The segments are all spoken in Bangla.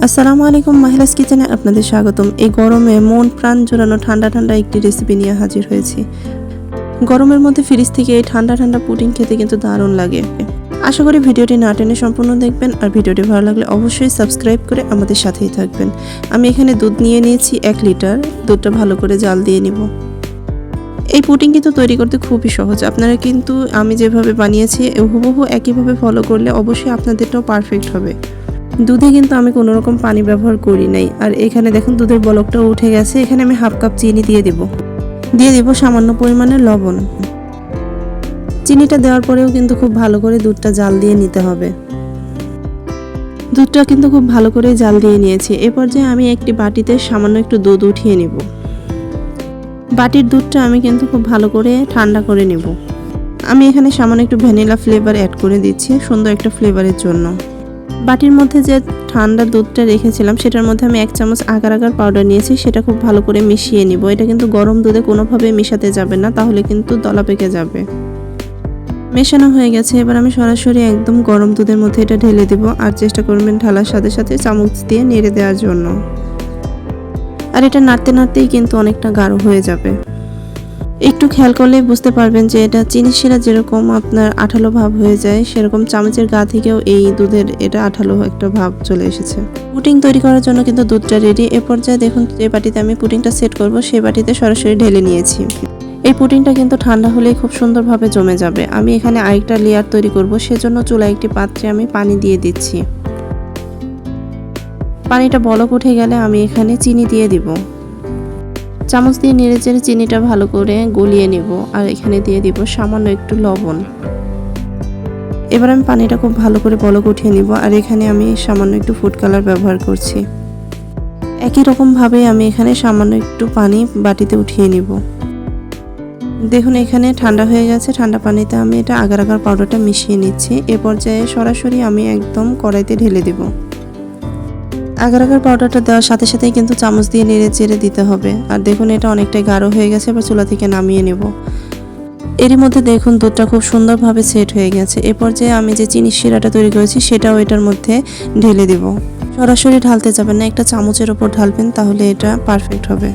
আসসালামু আলাইকুম মাহিলাস কিচেনে আপনাদের স্বাগতম। এই গরমে মন প্রাণ জোড়ানো ঠান্ডা ঠান্ডা একটি রেসিপি নিয়ে হাজির হয়েছি। গরমের মধ্যে ফ্রিজ থেকে এই ঠান্ডা ঠান্ডা পুডিং খেতে কিন্তু দারুণ লাগে। আশা করি ভিডিওটি না টেনে সম্পূর্ণ দেখবেন আর ভিডিওটি ভালো লাগলে অবশ্যই সাবস্ক্রাইব করে আমাদের সাথেই থাকবেন। আমি এখানে দুধ নিয়ে নিয়েছি এক লিটার দুধটা ভালো করে জাল দিয়ে নিব। এই পুডিং কিন্তু তৈরি করতে খুবই সহজ। আপনারা কিন্তু আমি যেভাবে বানিয়েছি, হুবহু একইভাবে ফলো করলে অবশ্যই আপনাদেরটাও পারফেক্ট হবে। দুধে কিন্তু আমি কোনো রকম পানি ব্যবহার করি নাই। আর এখানে দেখুন দুধের বলকটা উঠে গেছে, এখানে আমি হাফ কাপ চিনি দিয়ে দেব। দিয়ে দেব সামান্য পরিমাণে লবণ। চিনিটা দেওয়ার পরেও কিন্তু খুব ভালো করে দুধটা জাল দিয়ে নিতে হবে। দুধটা কিন্তু খুব ভালো করে জাল দিয়ে নিয়েছি। এ পর্যায়ে আমি একটি বাটিতে সামান্য একটু দুধ উঠিয়ে নিব। বাটির দুধটা আমি কিন্তু খুব ভালো করে ঠান্ডা করে নেব। আমি এখানে সামান্য একটু ভ্যানিলা ফ্লেভার অ্যাড করে দিচ্ছি, সুন্দর একটা ফ্লেভারের জন্য। বাটির মধ্যে যে ঠান্ডা দুধটা রেখেছিলাম, সেটার মধ্যে আমি এক চামচ আগার আগার পাউডার নিয়েছি, সেটা খুব ভালো করে মিশিয়ে নিব। এটা কিন্তু গরম দুধে কোনোভাবে মেশাতে যাবে না, তাহলে কিন্তু দলা পেকে যাবে। মেশানো হয়ে গেছে, এবার আমি সরাসরি একদম গরম দুধের মধ্যে এটা ঢেলে দিব, আর চেষ্টা করবেন ঢালার সাথে সাথে চামচ দিয়ে নেড়ে দেওয়ার জন্য। আর এটা নাড়তে নাড়তেই কিন্তু অনেকটা গাঢ় হয়ে যাবে। একটু খেয়াল করলে বুঝতে পারবেন যে এটা চিনি শিরা যেরকম আপনার আঠালো ভাব হয়ে যায়, সেরকম চামচের গা থেকেও এই দুধের এটা আঠালো একটা ভাব চলে এসেছে। পুটিং তৈরি করার জন্য কিন্তু দুধটা রেডি এ পর্যায়ে দেখুন যে বাটিতে আমি পুডিংটা সেট করব সেই বাটিতে সরাসরি ঢেলে নিয়েছি। এই পুডিংটা কিন্তু ঠান্ডা হলেই খুব সুন্দরভাবে জমে যাবে। আমি এখানে আরেকটা লেয়ার তৈরি করব, সেজন্য চুলায় একটি পাত্রে আমি পানি দিয়ে দিচ্ছি। পানিটা বলক উঠে গেলে আমি এখানে চিনি দিয়ে দিব। চামচ দিয়ে নেড়ে চেড়ে চিনিটা ভালো করে গলিয়ে নেব। আর এখানে দিয়ে দিব সামান্য একটু লবণ। এবার আমি পানিটা খুব ভালো করে বলক উঠিয়ে নিব। আর এখানে আমি সামান্য একটু ফুড কালার ব্যবহার করছি। একই রকমভাবে আমি এখানে সামান্য একটু পানি বাটিতে উঠিয়ে নিব। দেখুন, এখানে ঠান্ডা হয়ে গেছে। ঠান্ডা পানিতে আমি এটা আগার আগার পাউডারটা মিশিয়ে নিচ্ছি। এ পর্যায়ে সরাসরি আমি একদম কড়াইতে ঢেলে দেবো। আগার আগার পাউডারটা দেওয়ার সাথে সাথেই কিন্তু চামচ দিয়ে নেড়ে চেড়ে দিতে হবে। আর দেখুন, এটা অনেকটাই গাঢ় হয়ে গেছে, এবার চুলা থেকে নামিয়ে নেব। এরই মধ্যে দেখুন, দুধটা খুব সুন্দরভাবে সেট হয়ে গেছে। এ পর্যায়ে আমি যে চিনি শিরাটা তৈরি করেছি, সেটাও এটার মধ্যে ঢেলে দেব। সরাসরি ঢালতে যাবেন না, একটা চামচের ওপর ঢালবেন, তাহলে এটা পারফেক্ট হবে।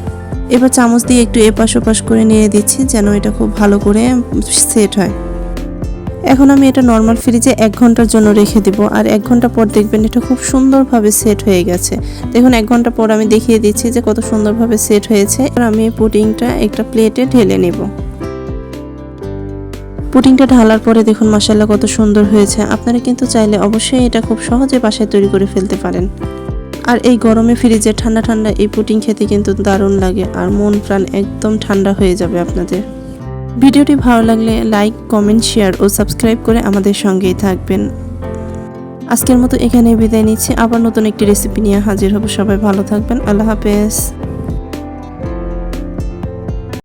এবার চামচ দিয়ে একটু এপাশ ওপাশ করে নিয়ে দিচ্ছি, যেন এটা খুব ভালো করে সেট হয়। এখন আমি এটা নর্মাল ফ্রিজে এক ঘণ্টার জন্য রেখে দিব। আর এক ঘণ্টা পর দেখবেন এটা খুব সুন্দরভাবে সেট হয়ে গেছে। দেখুন, এক ঘণ্টা পর আমি দেখিয়ে দিচ্ছি যে কত সুন্দরভাবে সেট হয়েছে। আর আমি এই পুডিংটা একটা প্লেটে ঢেলে নেব। পুডিংটা ঢালার পরে দেখুন মশালা কত সুন্দর হয়েছে। আপনারা কিন্তু চাইলে অবশ্যই এটা খুব সহজে বাসায় তৈরি করে ফেলতে পারেন। আর এই গরমে ফ্রিজে ঠান্ডা ঠান্ডা এই পুডিং খেতে কিন্তু দারুণ লাগে। আর মন প্রাণ একদম ঠান্ডা হয়ে যাবে আপনাদের। ভিডিওটি ভালো লাগলে লাইক, কমেন্ট, শেয়ার ও সাবস্ক্রাইব করে আমাদের সঙ্গেই থাকবেন। আজকের মতো এখানেই বিদায় নিচ্ছি। আবার নতুন একটি রেসিপি নিয়ে হাজির হব। সবাই ভালো থাকবেন। আল্লাহ হাফেজ।